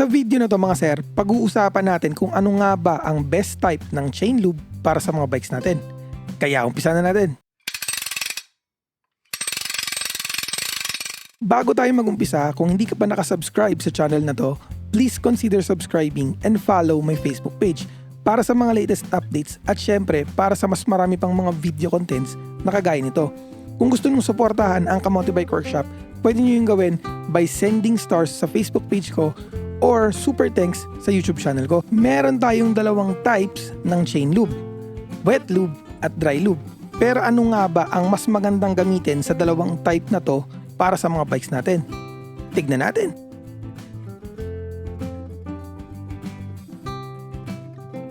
Sa video na to mga sir, pag-uusapan natin kung ano nga ba ang best type ng chain lube para sa mga bikes natin. Kaya umpisa na natin. Bago tayo mag-umpisa, kung hindi ka pa nakasubscribe sa channel na to, please consider subscribing and follow my Facebook page para sa mga latest updates at syempre para sa mas marami pang mga video contents na kagaya nito. Kung gusto nyo suportahan ang Kamote Bike Workshop, pwede nyo yung gawin by sending stars sa Facebook page ko or super thanks sa YouTube channel ko. Meron tayong dalawang types ng chain lube, wet lube at dry lube. Pero ano nga ba ang mas magandang gamitin sa dalawang type na to para sa mga bikes natin? Tignan natin.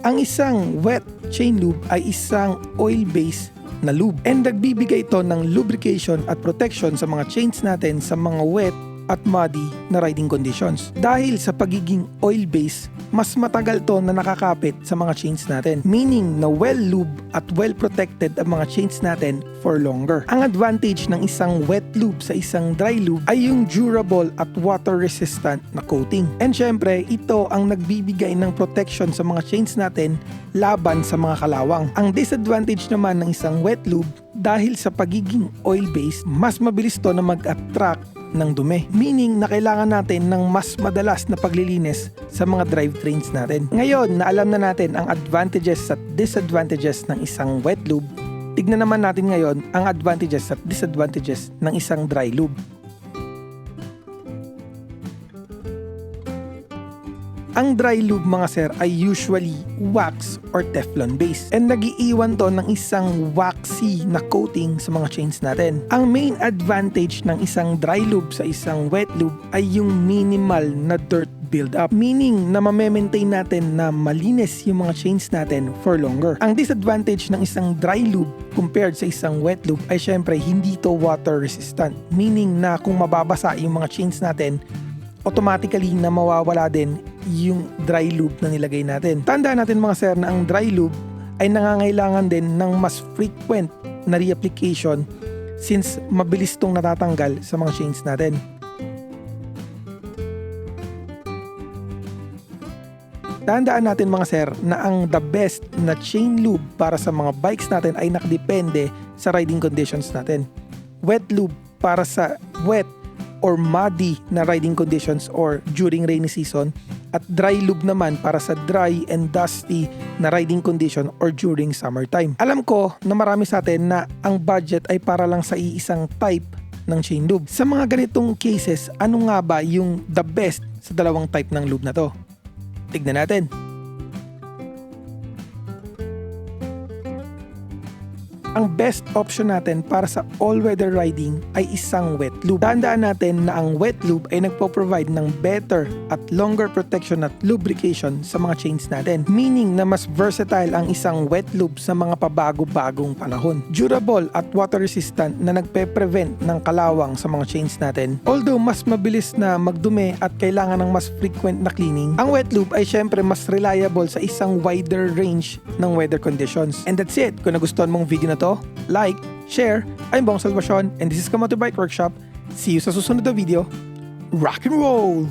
Ang isang wet chain lube ay isang oil-based na lube and nagbibigay ito ng lubrication at protection sa mga chains natin sa mga wet at muddy na riding conditions. Dahil sa pagiging oil-based, mas matagal to na nakakapit sa mga chains natin. Meaning na well-lube at well-protected ang mga chains natin for longer. Ang advantage ng isang wet lube sa isang dry lube ay yung durable at water-resistant na coating. And syempre, ito ang nagbibigay ng protection sa mga chains natin laban sa mga kalawang. Ang disadvantage naman ng isang wet lube dahil sa pagiging oil-based, mas mabilis to na mag-attract ng dumi. Meaning na kailangan natin ng mas madalas na paglilinis sa mga drivetrains natin. Ngayon na alam na natin ang advantages at disadvantages ng isang wet lube, tignan naman natin ngayon ang advantages at disadvantages ng isang dry lube. Ang dry lube mga sir ay usually wax or Teflon based and nagiiwan to ng isang waxy na coating sa mga chains natin. Ang main advantage ng isang dry lube sa isang wet lube ay yung minimal na dirt build up. Meaning na mamaintain natin na malinis yung mga chains natin for longer. Ang disadvantage ng isang dry lube compared sa isang wet lube ay syempre hindi to water resistant. Meaning na kung mababasa yung mga chains natin, automatically na mawawala din yung dry lube na nilagay natin. Tandaan natin mga sir na ang dry lube ay nangangailangan din ng mas frequent na reapplication since mabilis tong natatanggal sa mga chains natin. Tandaan natin mga sir na ang the best na chain lube para sa mga bikes natin ay nakadepende sa riding conditions natin. Wet lube para sa wet or muddy na riding conditions or during rainy season at dry lube naman para sa dry and dusty na riding condition or during summertime. Alam ko na marami sa atin na ang budget ay para lang sa iisang type ng chain lube. Sa mga ganitong cases, ano nga ba yung the best sa dalawang type ng lube na to? Tignan natin. Ang best option natin para sa all-weather riding ay isang wet lube. Tandaan natin na ang wet lube ay nagpo-provide ng better at longer protection at lubrication sa mga chains natin. Meaning na mas versatile ang isang wet lube sa mga pabago-bagong panahon. Durable at water-resistant na nagpe-prevent ng kalawang sa mga chains natin. Although mas mabilis na magdumi at kailangan ng mas frequent na cleaning, ang wet lube ay syempre mas reliable sa isang wider range ng weather conditions. And that's it. Kung nagustuhan mong video na to, like, share. I'm Bong Salvacion and this is Kamoto Bike Workshop. See you sa susunod na video. Rock and roll!